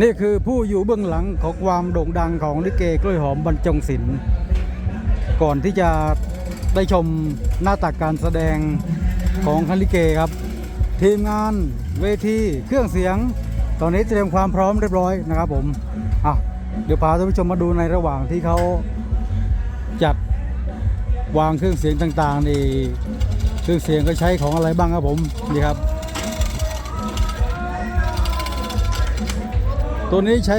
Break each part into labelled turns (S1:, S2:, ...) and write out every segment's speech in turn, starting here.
S1: นี่คือผู้อยู่เบื้องหลังของความโด่งดังของลิเกกล้วยหอมบรรจงศิลป์ก่อนที่จะได้ชมหน้าตักการแสดงของคณะลิเกครับ ทีมงานเวทีเครื่องเสียง ตอนนี้เตรียมความพร้อมเรียบร้อยนะครับผมอะเดี๋ยวพาท่านผู้ชมมาดูในระหว่างที่เขาจัดวางเครื่องเสียงต่างๆนี่เครื่องเสียงก็ใช้ของอะไรบ้างครับผมนี่ครับ ตัวนี้ใช้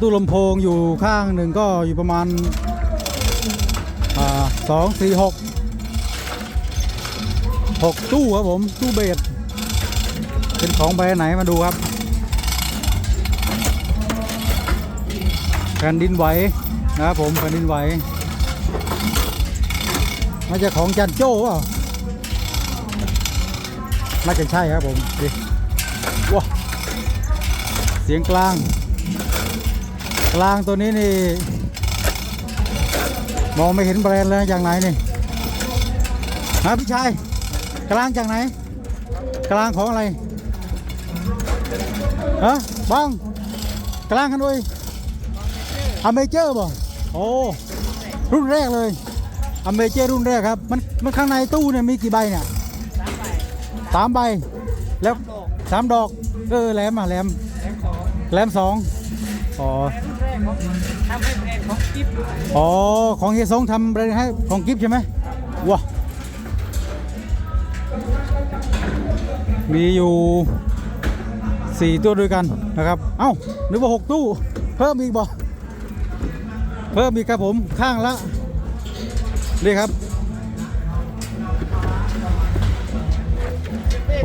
S1: ตู้ลำโพงอยู่ข้างหนึ่งก็อยู่ประมาณสองสี่หกหกตู้ครับผม ตู้เบสเป็นของแบรนด์ไหนมาดูครับแผ่นดินไหวนะครับผมแผ่นดินไหวน่าจะของจันโจ้เปล่าน่าจะใช่ครับผมดิ สียงกลาง กลางตัวนี้นี่ มองไม่เห็นแบรนด์เลยจากไหนนี่ฮะพี่ชายกลางจากไหน กลางของอะไรฮะบ้างกลางกันด้วยอเมเจอร์บ่โอ้รุ่นแรกเลยอเมเจอร์รุ่นแรกครับมันมันข้างในตู้เนี่ยมีกี่ใบเนี่ยสามใบ แล้วสามดอก เออแหลมอะแหลม แรมสองอ๋อ
S2: ทำให้แบรนด์ของกิฟต์
S1: อ๋อของเฮียสงทำแบรนด์ให้ของกิฟต์ใช่ไหมว้ามีอยู่สี่ตัวด้วยกันนะครับ เอ้านึกว่าหกตู้ เพิ่มอีกบ่เพิ่มอีกครับผมข้างละนี่ครับ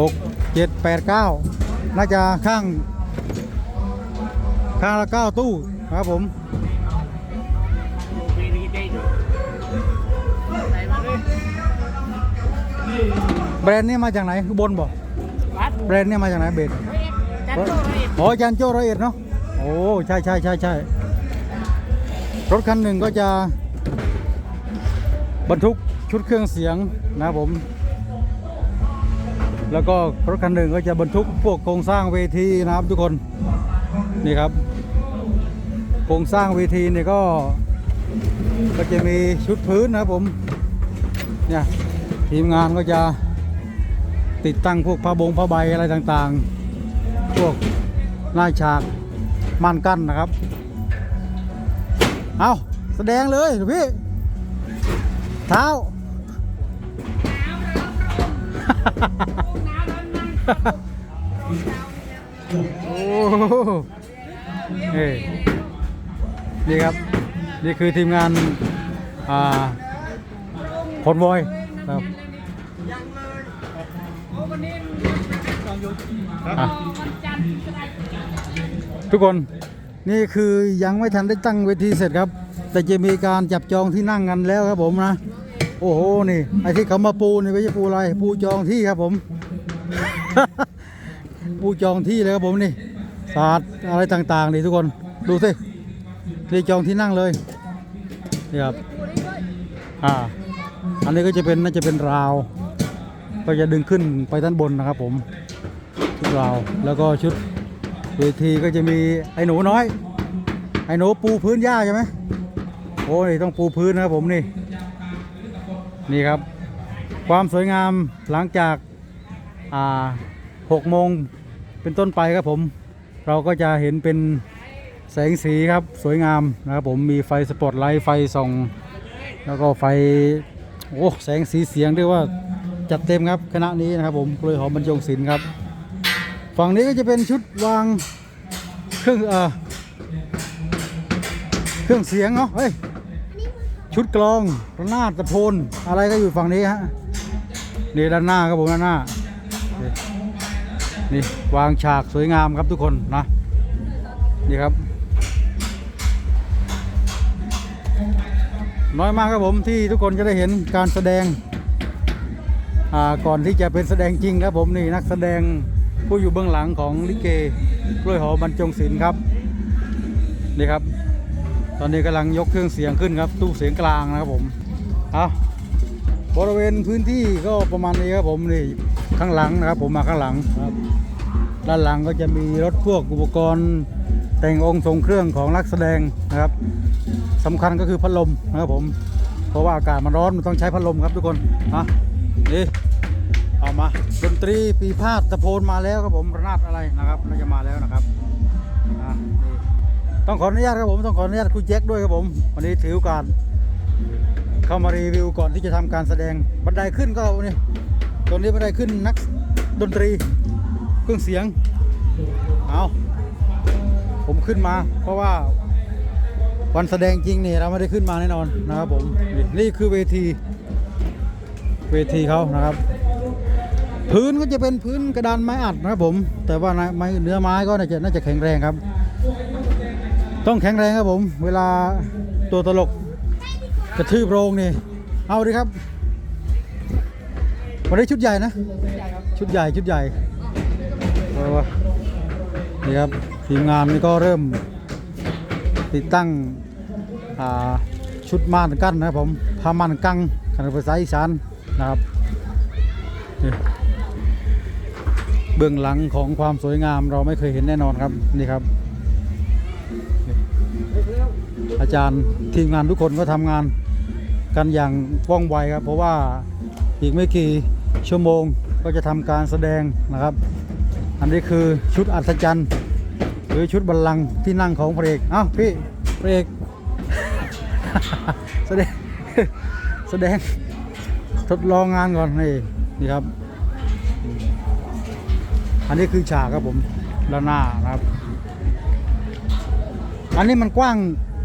S1: หกเจ็ดแปดเก้าน่าจะข้าง ข้างละเก้าตู้ครับผม
S2: มีดีเด้งใส่มาเลย
S1: แบรนด์นี้มาจากไหนอุบนบ่
S2: วัด
S1: แบรนด์นี้มาจากไหนเบส
S2: จัดโจ้เลย
S1: อ๋อจันโจ้ร้อยเอ็ดเนาะโอ้ใช่ใช่ใช่ใช่รถคันหนึ่งก็จะบรรทุกชุดเครื่องเสียงนะครับผม แล้วก็รถคันหนึ่งก็จะบรรทุกพวกโครงสร้างเวทีนะครับทุกคนนี่ครับ โครงสร้างเวทีเนี่ยก็ก็จะมีชุดพื้นนะครับผมเนี่ยทีมงานก็จะติดตั้งพวกผ้าบงผ้าใบอะไรต่างๆ พวกหน้าฉากม่านกั้นนะครับ เอาแสดงเลยพี่เท้าโอ้โหเอ้ นี่ครับ นี่คือทีมงานอ่าพลวอยครับอะทุกคนนี่คือยังไม่ทันได้ตั้งเวทีเสร็จครับ แต่จะมีการจับจองที่นั่งกันแล้วครับผมนะ โอ้โหนี่ไอ้ที่เขามาปูนี่ไม่ใช่ปูอะไรปูจองที่ครับผม ปูจองที่เลยครับผมนี่ศาสตร์อะไรต่างๆนี่ทุกคนดูสิ นี่จองที่นั่งเลยนี่ครับอ่าอันนี้ก็จะเป็นน่าจะเป็นราว ก็จะดึงขึ้นไปด้านบนนะครับ ผมชุดราวแล้วก็ชุดเวทีก็จะมีไอ้หนูน้อย ไอ้หนูปูพื้นหญ้าใช่ไหมโอ้ยต้องปูพื้นนะครับผมนี่นี่ครับ ความสวยงามหลังจากอ่าหกโมงเป็นต้นไปครับผม เราก็จะเห็นเป็น แสงสีครับสวยงามนะครับผมมีไฟสปอตไลท์ไฟส่อง แล้วก็ไฟโอ้แสงสีเสียงเรียกว่าจัดเต็มครับคณะนี้นะครับผมกล้วยหอมบรรจงศิลป์ครับ ฝั่งนี้ก็จะเป็นชุดวางเครื่องเอ่อเครื่องเสียงเนาะเฮ้ยชุดกลองระนาดตะโพนอะไรก็อยู่ฝั่งนี้ฮะนี่ด้านหน้าครับผมด้านหน้านี่นี่วางฉากสวยงามครับทุกคนนะนี่ครับ น้อยมากครับผมที่ทุกคนจะได้เห็นการแสดงก่อนที่จะเป็นแสดงจริงครับผมนี่นักแสดงผู้อยู่เบื้องหลังของลิเกกล้วยหอมบรรจงศิลป์ครับนี่ครับ ตอนนี้กำลังยกเครื่องเสียงขึ้นครับ ตู้เสียงกลางนะครับผมเอาบริเวณพื้นที่ก็ประมาณนี้ครับผมนี่ข้างหลังนะครับ ผมมาข้างหลังครับ ด้านหลังก็จะมีรถพวกอุปกรณ์แต่งองค์ทรงเครื่องของนักแสดงนะครับ สำคัญก็คือพัดลมนะครับผม เพราะว่าอากาศมันร้อนมันต้องใช้พัดลมครับทุกคนนะนี่เอามาดนตรีปีพาดตะโพนมาแล้วครับผมระนาดอะไรนะครับน่าจะมาแล้วนะครับนะต้องขออนุญาตครับผมต้องขออนุญาตคุณแจ็คด้วยครับผม วันนี้ถือโอกาสเข้ามารีวิวก่อนที่จะทำการแสดงบันไดขึ้นก็นี่ตรงนี้บันไดขึ้นนักดนตรีเครื่องเสียงเอาผมขึ้นมา เพราะว่า วันแสดงจริงเนี่ยเราไม่ได้ขึ้นมาแน่นอนนะครับผมนี่คือเวทีเวทีเขานะครับ พื้นก็จะเป็นพื้นกระดานไม้อัดนะครับผม แต่ว่าไม้เนื้อไม้ก็น่าจะน่าจะแข็งแรงครับ ต้องแข็งแรงครับผม เวลาตัวตลกกระทืบโรงนี่เอาดิครับวันนี้ชุดใหญ่นะ ชุดใหญ่ชุดใหญ่เออวะนี่ครับทีมงานนี่ก็เริ่มติดตั้ง ชุดม่านกั้นนะครับผมผ้าม่านกั้งขนาดภาษาอีสานนะครับเบื้องหลังของความสวยงามเราไม่เคยเห็นแน่นอนครับนี่ครับ อาจารย์ทีมงานทุกคนก็ทำงานกันอย่างว่องไวครับ เพราะว่าอีกไม่กี่ชั่วโมงก็จะทำการแสดงนะครับ อันนี้คือชุดอัศจรรย์ หรือชุดบัลลังก์ที่นั่งของพระเอกเอ้าพี่พระเอก แสดงแสดงทดลองงานก่อนนี่นี่ครับ อันนี้คือฉากครับผมด้านหน้านะครับ อันนี้มันกว้าง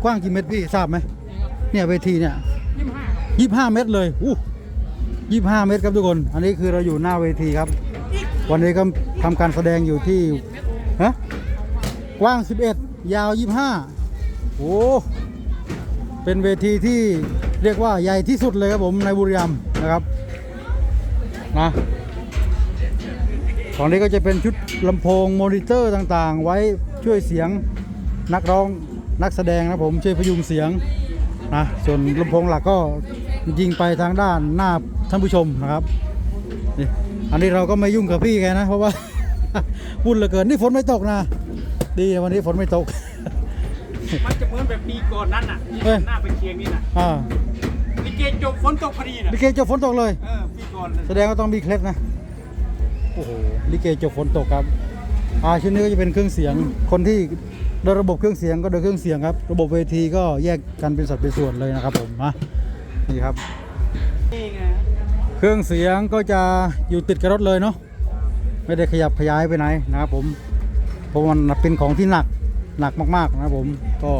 S1: กว้างกี่เมตรพี่ทราบไหมเนี่ยเวทีเนี่ย
S2: ยี่สิบห้า
S1: ยี่ห้าเมตรเลยอู้ยี่ห้าเมตรครับทุกคน อันนี้คือเราอยู่หน้าเวทีครับ วันนี้ก็ทำการแสดงอยู่ที่ฮะกว้าง 11 ยาว 25 โอ้ เป็นเวทีที่เรียกว่าใหญ่ที่สุดเลยครับผมในบุรีรัมย์นะครับนะของนี้ก็จะเป็นชุดลำโพงมอนิเตอร์ต่างๆ ไว้ช่วยเสียงนักร้องนักแสดงนะผมช่วยพยุงเสียงนะส่วนลำโพงหลักก็ยิงไปทางด้านหน้าท่านผู้ชมนะครับนี่อันนี้เราก็ไม่ยุ่งกับพี่แกนะเพราะว่าวุ่นเหลือเกินนี่ฝนไม่ตกนะ ดีวันนี้ฝนไม่ตก
S2: มันจะเหมือนแบบปีก่อนนั้นน่ะที่
S1: เอ้ย
S2: หน้าไปเคียงนี่น่ะ
S1: อ่า
S2: ลิเกจบฝนตกพอดีน่ะ
S1: ลิเกจบฝนตกเลย
S2: เออปีก่อนเลย
S1: แสดงว่าต้องมีเคล็ดนะ โอ้โห ลิเกจบฝนตกครับ อ่าชิ้นนี้ก็จะเป็นเครื่องเสียง คนที่โดยระบบเครื่องเสียงก็โดยเครื่องเสียงครับ ระบบเวทีก็แยกกันเป็นสัดเป็นส่วนเลยนะครับผมนะนี่ครับ
S2: นี่ไง
S1: เครื่องเสียงก็จะอยู่ติดกับรถเลยเนาะ ไม่ได้ขยับขยายไปไหนนะครับผม เพราะมันเป็นของที่หนัก หนักมากๆนะครับผมก็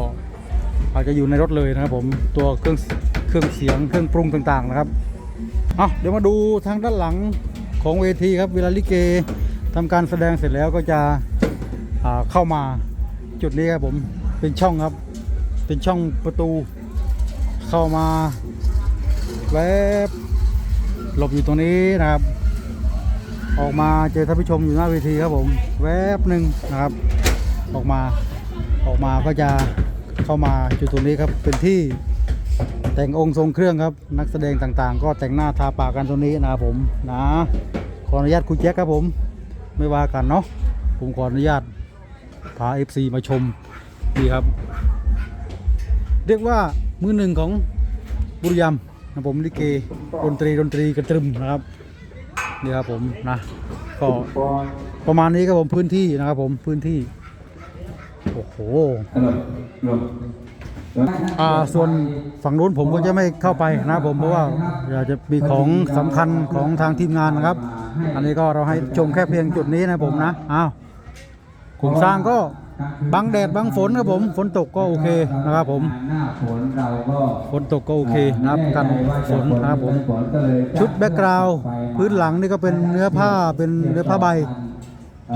S1: อาจจะอยู่ในรถเลยนะครับผมตัวเครื่องเครื่องเสียงเครื่องปรุงต่างๆนะครับเอาเดี๋ยวมาดูทางด้านหลังของเวทีครับเวลาลิเกทำการแสดงเสร็จแล้วก็จะเข้ามาจุดนี้ครับผมเป็นช่องครับ เป็นช่องประตู เข้ามาแวบหลบอยู่ตรงนี้นะครับ ออกมาเจอท่านผู้ชมอยู่หน้าเวทีครับผม แวบหนึ่งนะครับ ออกมา ออกมาก็จะเข้ามาจุดตรงนี้ครับเป็นที่แต่งองค์ทรงเครื่องครับ นักแสดงต่างๆ ก็แต่งหน้าทาปากกันตรงนี้นะผมนะขออนุญาตคุณแจ็คครับผมไม่ว่ากันเนาะผมขออนุญาตพา FC มาชมดีครับ เรียกว่ามือหนึ่งของบุรีรัมย์นะผมลิเกดนตรีดนตรีกระตรึมนะครับนี่ครับผมนะก็ประมาณนี้ครับผมพื้นที่นะครับผมพื้นที่ โอ้โหอ่าส่วนฝั่งนู้นผมก็จะไม่เข้าไปนะครับผมเพราะว่าอยากจะมีของสำคัญของทางทีมงานนะครับ อันนี้ก็เราให้ชมแค่เพียงจุดนี้นะผมนะอ้าวโครงสร้างก็บังแดดบังฝนครับผม ฝนตกก็โอเคนะครับผม
S3: หน้าฝนเราก็
S1: ฝนตกก็โอเคนะครับกันฝนนะครับผม ชุดแบ็กกราวด์พื้นหลังนี่ก็เป็นเนื้อผ้าเป็นเนื้อผ้าใบ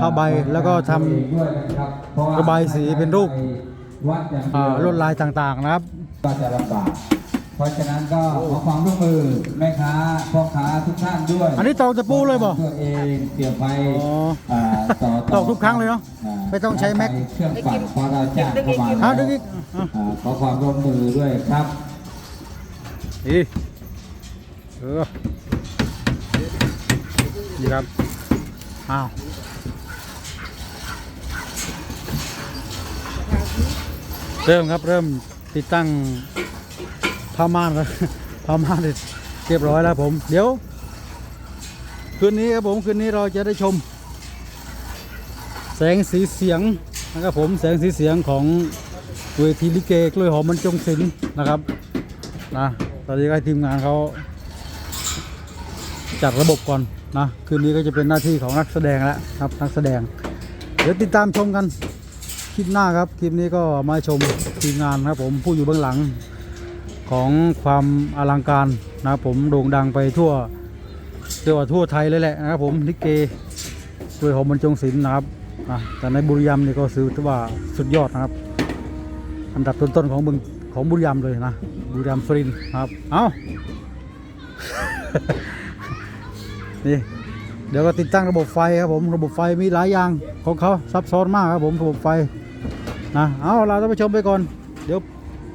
S1: ผ้าใบแล้วก็ทำระบายสีเป็นรูป
S3: วัดอย่าง
S1: อ่า
S3: เดียว
S1: ลวดลายต่างๆนะครับ
S3: ก็จะลำบากเพราะฉะนั้นก็ขอความร่วมมือแม่ค้าพ่อค้าทุกท่านด้วย
S1: อันนี้ตอกตะปูเลยเปล่า
S3: ตัวเองเกี่ยวไป
S1: อ๋อ
S3: อ่าต่อ
S1: ตอกทุกครั้งเลยเนอะาไม่ต้องใช้แม็ก
S3: เครื่องปั่นเพราะเราจ้างเข้ามา
S1: เอา
S3: แล้ว
S1: ดึงอีกอะ
S3: อ่าขอความร่วมมือด้วยครับ
S1: นี่เออนี่ครับอ้าว เริ่มครับเริ่มติดตั้งผ้าม่านแล้วผ้าม่านเรียบร้อยแล้วผม เดี๋ยว คืนนี้ครับผมคืนนี้เราจะได้ชม แสงสีเสียงนะครับผมแสงสีเสียงของเวทีลิเกกล้วยหอมบรรจงศิลป์นะครับนะตอนนี้ก็ให้ทีมงานเขาจัดระบบก่อนนะคืนนี้ก็จะเป็นหน้าที่ของนักแสดงแล้วครับนักแสดง เดี๋ยวติดตามชมกัน คลิปหน้าครับ คลิปนี้ก็มาชมทีมงานครับผมผู้อยู่เบื้องหลังของความอลังการนะครับผมโด่งดังไปทั่วเรียกว่าทั่วไทยเลยแหละนะครับ ผมลิเกด้วยหอมบรรจงศิลป์นะครับอะแต่ในบุรีรัมย์นี่ก็ถือว่าสุดยอดนะครับ อันดับต้นๆของเมืองของบุรีรัมย์เลยนะ บุรีรัมย์สุรินครับ เอานี่ เดี๋ยวก็ติดตั้งระบบไฟครับผม ระบบไฟมีหลายอย่างของเขาซับซ้อนมากครับผม ระบบไฟ นะเอาเราต้องไปชมไปก่อน เดี๋ยว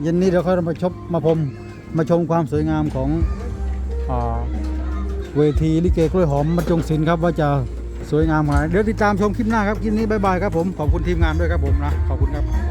S1: เย็นนี้เดี๋ยวค่อยมาชมมาพมมาชมความสวยงามของอเวทีลิเกกล้วยหอมบรรจงศิลป์ครับว่าจะสวยงามขนาดไหนเดี๋ยวติดตามชมคลิปหน้าครับคลิปนี้บายบายครับผมขอบคุณทีมงานด้วยครับผมนะขอบคุณครับ